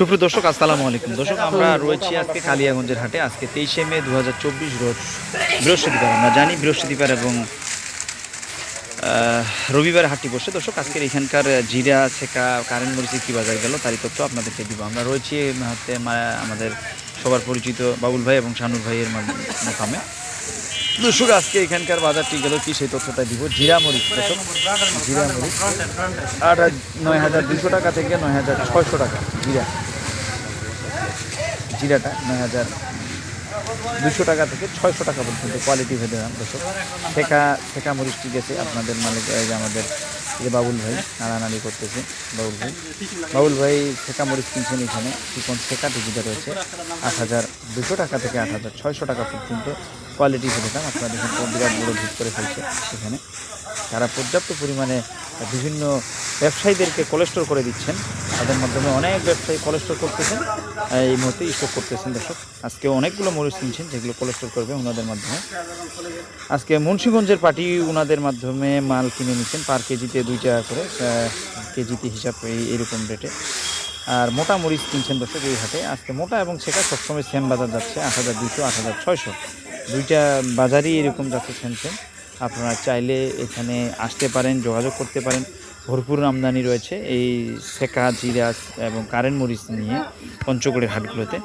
সুপ্রিয় দর্শক, আসসালামু আলাইকুম। দর্শক, আমরা রয়েছি আজকে কালিয়াগঞ্জের হাটে। আজকে তেইশে মে দু হাজার চব্বিশ রোজ বৃহস্পতিবার। আমরা জানি বৃহস্পতিবার এবং রবিবার হাটটি বসে। দর্শক, আজকের এখানকার জিরা, ছেকা কারেন্ট মরিচে কী বাজার গেল তারই তথ্য আপনাদেরকে দিব। আমরা রয়েছি মুহূর্তে আমাদের সবার পরিচিত বাবুল ভাই এবং শানুর ভাইয়ের মোকামে দর্শক, আজকে এখানকার বাজারটি গেল কি সেই তথ্যটা দিব। জিরা মরিচ, দর্শক, জিরা মরিচ। আট নয় হাজার দুশো টাকা থেকে নয় হাজার ছয়শো টাকা জিরা। জিরাটা নয় হাজার দুশো টাকা থেকে ছয়শো টাকা পর্যন্ত কোয়ালিটি ভেদে দাম, দর্শক। ঠেকা ঠেকা মরিচটি গেছে আপনাদের মালিক যে আমাদের, এই বাবুল ভাই, নাড়ানাড়ি করতেছে, বাবুল ভাই। বাবুল ভাই, ঠেকা মরিচ কিনছেন এখানে চিকন ঠেকা টিকিটা রয়েছে। আট হাজার দুশো টাকা থেকে আট হাজার ছয়শো টাকা পর্যন্ত কোয়ালিটি ভেদে দাম আপনারা দেখুন বিরাট বড় ভিড় করে ফেলছে এখানে। তারা পর্যাপ্ত পরিমাণে বিভিন্ন ব্যবসায়ীদেরকে কোলেস্টোর করে দিচ্ছেন। তাদের মাধ্যমে অনেক ব্যবসায়ী কোলেস্টোর করতেছেন। এই মুহূর্তে স্টক করতেছেন দর্শক। আজকে অনেকগুলো মরিচ কিনছেন, যেগুলো কোলেস্টোর করবে ওনাদের মাধ্যমে। আজকে মুন্সীগঞ্জের পার্টি ওনাদের মাধ্যমে মাল কিনে নিচ্ছেন পার কেজিতে দুই টাকা করে কেজিতে হিসাব এই এরকম রেটে। আর মোটা মরিচ কিনছেন দর্শক এই হাটে। আজকে মোটা এবং সেটা সবসময় সেম বাজার যাচ্ছে, আট হাজার দুশো আট হাজার ছয়শো। দুইটা বাজারই এরকম যাচ্ছে সেম সেম আপনারা চাইলে এখানে আসতে পারেন, যোগাযোগ করতে পারেন। ভরপুর আমদানি রয়েছে এই সেকা জিরাস এবং কারেন্ট মরিচ নিয়ে পঞ্চগড়ের হাটগুলোতে।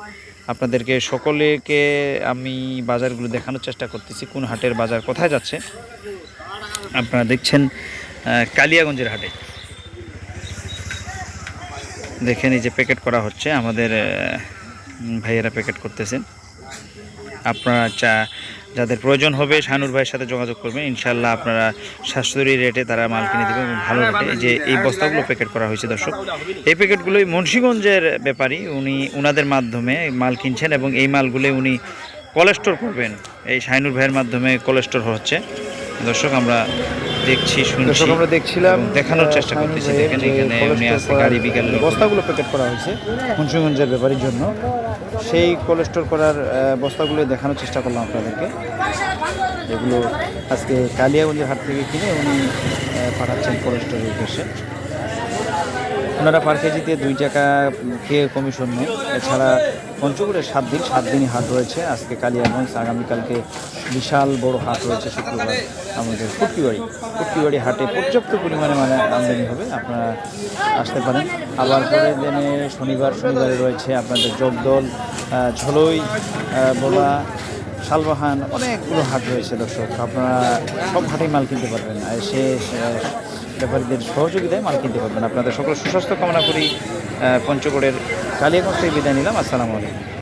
আপনাদেরকে সকলেকে আমি বাজারগুলো দেখানোর চেষ্টা করতেছি, কোন হাটের বাজার কোথায় যাচ্ছে। আপনারা দেখছেন কালিয়াগঞ্জের হাটে। দেখেন এই যে প্যাকেট করা হচ্ছে, আমাদের ভাইয়েরা প্যাকেট করতেছেন। আপনারা চা যাদের প্রয়োজন হবে শানুর ভাইয়ের সাথে যোগাযোগ করবেন ইনশাল্লাহ আপনারা সাশ্রয়ী রেটে তারা মাল কিনে দেবেন এবং ভালো রেটে যে এই বস্তাগুলো প্যাকেট করা হয়েছে দর্শক। এই প্যাকেটগুলোই মুন্সীগঞ্জের ব্যাপারী। উনি উনাদের মাধ্যমে মাল কিনছেন এবং এই মালগুলো উনি কোলেস্টোর করবেন। এই শাইনুর ভাইয়ের মাধ্যমে কোলেস্টোর হচ্ছে। দর্শক আমরা দেখছি শুনছি আমরা দেখছিলাম। দেখানোর চেষ্টা করতেছি। দেখেন এখানে উনি আছে গাড়ি বিকাল বস্তাগুলো প্যাকেট করা হয়েছে মুন্সীগঞ্জের ব্যাপারীর জন্য। সেই কোলেস্টোর করার বস্তাগুলো দেখানোর চেষ্টা করলাম আপনাদেরকে। এগুলো আজকে কালিয়াগঞ্জের হাট থেকে কিনে উনি পাঠাচ্ছেন কোলেস্টোরের উদ্দেশ্যে। ওনারা পার কেজিতে দুই টাকা খেয়ে কমিশন নেন। এছাড়া পঞ্চগড়ের সাত দিন, সাত দিনই হাট রয়েছে। আজকে কালিয়াগঞ্জ, আগামীকালকে বিশাল বড় হাট রয়েছে শুক্রবার। আমাদের ফুটকিবাড়ি ফুটকিবাড়ি হাটে পর্যাপ্ত পরিমাণে মানে আমদানি হবে। আপনারা আসতে পারেন। আবার পরে দিনে শনিবার, শনিবারে রয়েছে আপনাদের জগদল ঝলই বোলা শালবাহান, অনেকগুলো হাট রয়েছে দর্শক। আপনারা সব হাটেই মাল কিনতে পারবেন। সে- ব্যাপারীদের সহযোগিতায় মাল কিনতে পারবেন। আপনাদের সকল সুস্বাস্থ্য কামনা করি। পঞ্চগড়ের কালিয়াগঞ্জ থেকে বিদায় নিলাম। আসসালামু আলাইকুম।